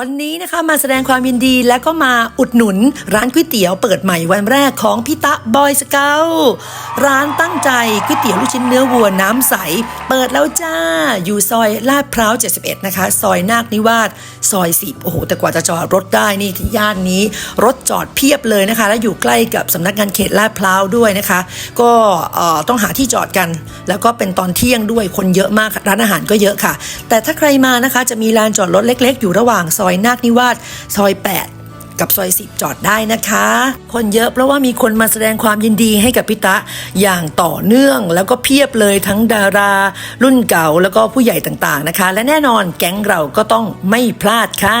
วันนี้นะคะมาแสดงความยินดีและก็มาอุดหนุนร้านก๋วยเตี๋ยวเปิดใหม่วันแรกของพี่ตะบอยสเกลร้านตั้งใจก๋วยเตี๋ยวลูกชิ้นเนื้อวัวน้ำใส เปิดแล้วจ้า อยู่ซอยลาดพร้าว 71 นะคะ ซอยนาคนิวาสซอย10โอ้โห แต่กว่าจะจอดรถได้นี่ย่านนี้ รถจอดเพียบเลยนะคะ และอยู่ใกล้กับสำนักงานเขตลาดพร้าวด้วยนะคะ ก็ต้องหาที่จอดกัน แล้วก็เป็นตอนเที่ยงด้วยคนเยอะมากร้านอาหารก็เยอะค่ะ แต่ถ้าใครมานะคะจะมีลานจอดรถเล็ก ๆ อยู่ระหว่างซซอยนาคนิวาสซอย 8 กับซอย10จอดได้นะคะ คนเยอะเพราะว่ามีคนมาแสดงความยินดีให้กับพิตะอย่างต่อเนื่องแล้วก็เพียบเลยทั้งดารา รุ่นเก่าแล้วก็ผู้ใหญ่ต่างๆนะคะ และแน่นอนแก๊งเราก็ต้องไม่พลาดค่ะ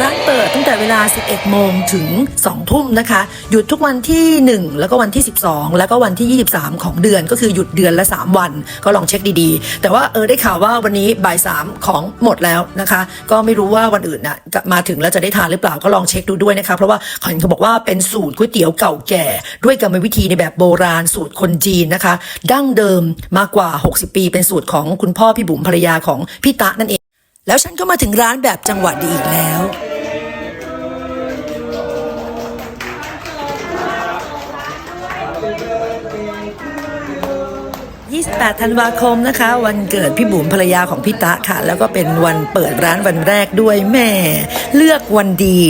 ร้านเปิดตั้งแต่เวลา 11 โมงถึง 2 ทุ่มนะคะ หยุดทุกวันที่ 1 แล้วก็วันที่ 12 แล้วก็วันที่ 23 ของเดือนก็คือหยุดเดือนละ 3 วัน ก็ลองเช็คดีๆ แต่ว่าเออได้ข่าวว่าวันนี้บ่ายสามของหมดแล้วนะคะ ก็ไม่รู้ว่าวันอื่นน่ะมาถึงแล้วจะได้ทานหรือเปล่าก็ลองเช็คดูด้วยนะคะเพราะว่าเขาเห็นเขาบอกว่าเป็นสูตรก๋วยเตี๋ยวเก่าแก่ ด้วยกรรมวิธีในแบบโบราณสูตรคนจีนนะคะ ดั้งเดิมมากกว่า 60 ปี เป็นสูตรของคุณพ่อพี่บุ๋มภรรยาของพี่ตะนั่นเอง แล้วฉันก็มาถึงร้านแบบจังหวัดีอีกแล้ว 28 ธันวาคมนะคะ วันเกิดพี่บุ๋มภรรยาของพี่ตะค่ะ แล้วก็เป็นวันเปิดร้านวันแรกด้วยแม่ เลือกวันดี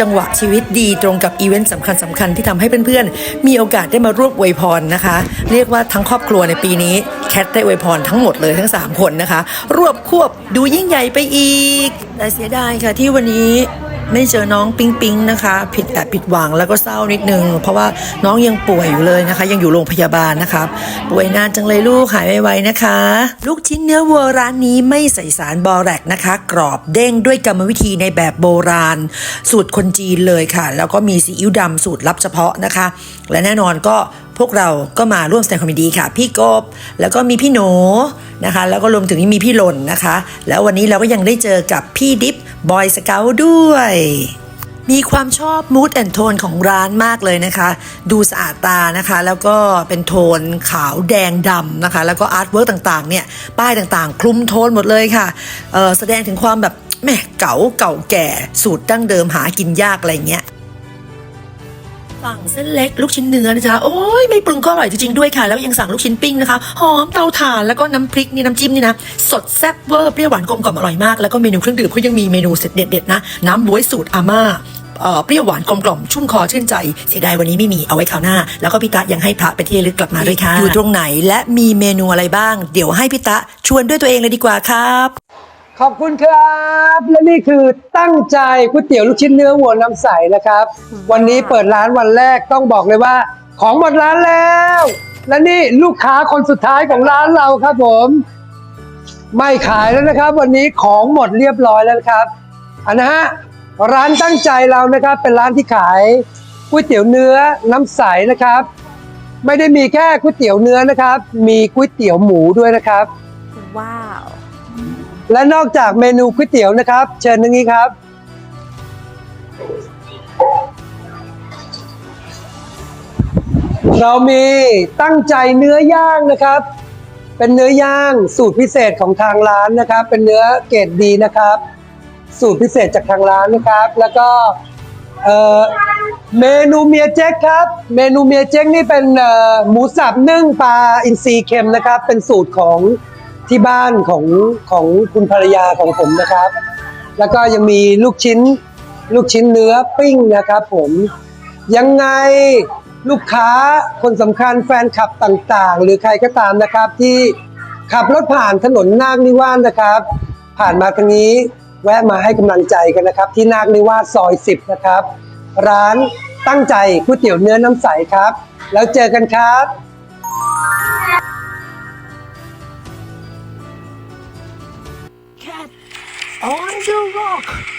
จังหวะชีวิตดีตรงกับอีเวนต์สำคัญสำคัญๆที่ทำให้เพื่อนๆ มีโอกาสได้มาร่วมอวยพรนะคะ เรียกว่าทั้งครอบครัวในปีนี้แคทได้อวยพรทั้งหมดเลยทั้ง 3 คนนะคะ รวบควบดูยิ่งใหญ่ไปอีก แต่เสียดายค่ะที่วันนี้ ไม่เจอน้องปิงปิงนะคะ ผิดแอบผิดหวังแล้วก็เศร้านิดนึง เพราะว่าน้องยังป่วยอยู่เลยนะคะ ยังอยู่โรงพยาบาลนะครับป่วยนานจังเลยลูกหายไวๆนะคะ ลูกชิ้นเนื้อวัวร้านนี้ไม่ใส่สารบอแรกนะคะ กรอบเด้งด้วยกรรมวิธีในแบบโบราณ สูตรคนจีนเลยค่ะ แล้วก็มีซีอิ๊วดำสูตรลับเฉพาะนะคะ และแน่นอนก็พวกเราก็มาร่วมแสดงความยินดีค่ะ พี่กบแล้วก็มีพี่โหน นะคะ แล้วก็รวมถึงมีพี่หล่นนะคะ แล้ววันนี้เราก็ยังได้เจอกับพี่ดิฟบอยสเกลด้วยมีความชอบมูดแอนโทนของร้านมากเลยนะคะ ดูสะอาดตานะคะ แล้วก็เป็นโทนขาวแดงดำนะคะ แล้วก็อาร์ตเวิร์กต่างๆ เนี่ย ป้ายต่างๆ คลุมโทนหมดเลยค่ะ แสดงถึงความแบบแหม่เก๋าเก่าแก่สูตรดั้งเดิมหากินยากอะไรเงี้ย สั่งเส้นเล็กลูกชิ้นเนื้อนะจ๊ะโอ้ยไม่ปรุงก็อร่อยจริงๆด้วยค่ะ แล้วยังสั่งลูกชิ้นปิ้งนะคะหอมเตาถ่านแล้วก็น้ำพริกนี่น้ำจิ้มนี่นะสดแซ่บเวอร์เปรี้ยวหวานกลมกล่อมอร่อยมากแล้วก็เมนูเครื่องดื่มเขายังมีเมนูเสร็จเด็ดๆนะน้ำบ๊วยสูตรอาม่าเอ่อเปรี้ยวหวานกลมกล่อมชุ่มคอชื่นใจเสียดายวันนี้ไม่มีเอาไว้คราวหน้า แล้วก็พี่ตะยังให้พระไปที่ลึกกลับมาด้วยค่ะอยู่ตรงไหนและมีเมนูอะไรบ้าง เดี๋ยวให้พี่ตะชวนด้วยตัวเองเลยดีกว่าครับ ขอบคุณครับ และนี่คือตั้งใจก๋วยเตี๋ยวลูกชิ้นเนื้อวัวน้ำใสนะครับ วันนี้เปิดร้านวันแรกต้องบอกเลยว่า ของหมดร้านแล้ว และนี่ลูกค้าคนสุดท้ายของร้านเราครับผม ไม่ขายแล้วนะครับ วันนี้ของหมดเรียบร้อยแล้วนะครับอันนะฮะร้านตั้งใจเรานะครับ เป็นร้านที่ขายก๋วยเตี๋ยวเนื้อน้ำใสนะครับ ไม่ได้มีแค่ก๋วยเตี๋ยวเนื้อนะครับ มีก๋วยเตี๋ยวหมูด้วยนะครับ ว้าว และนอกจากเมนูก๋วยเตี๋ยวนะครับ เชิญทางนี้ครับ เรามีตั้งใจเนื้อย่างนะครับ เป็นเนื้อย่างสูตรพิเศษของทางร้านนะครับ เป็นเนื้อเกรดดีนะครับ สูตรพิเศษจากทางร้านนะครับ แล้วก็เอ่อเมนูเมียเจ๊กครับ เมนูเมียเจ๊กนี่เป็นหมูสับนึ่งปลาอินทรีเค็มนะครับ เป็นสูตรของ ที่บ้านของของคุณภรรยาของผมนะครับ แล้วก็ยังมีลูกชิ้น ลูกชิ้นเนื้อปิ้งนะครับ ผมยังไงลูกค้าคนสำคัญแฟนคลับต่างๆ หรือใครก็ตามนะครับที่ขับรถผ่านถนนนาคนิวาสนะครับ ผ่านมาทางนี้แวะมาให้กำลังใจกันนะครับ ที่นาคนิวาสซอย 10 นะครับ ร้านตั้งใจก๋วยเตี๋ยวเนื้อน้ำใสครับ แล้วเจอกันครับ I want rock.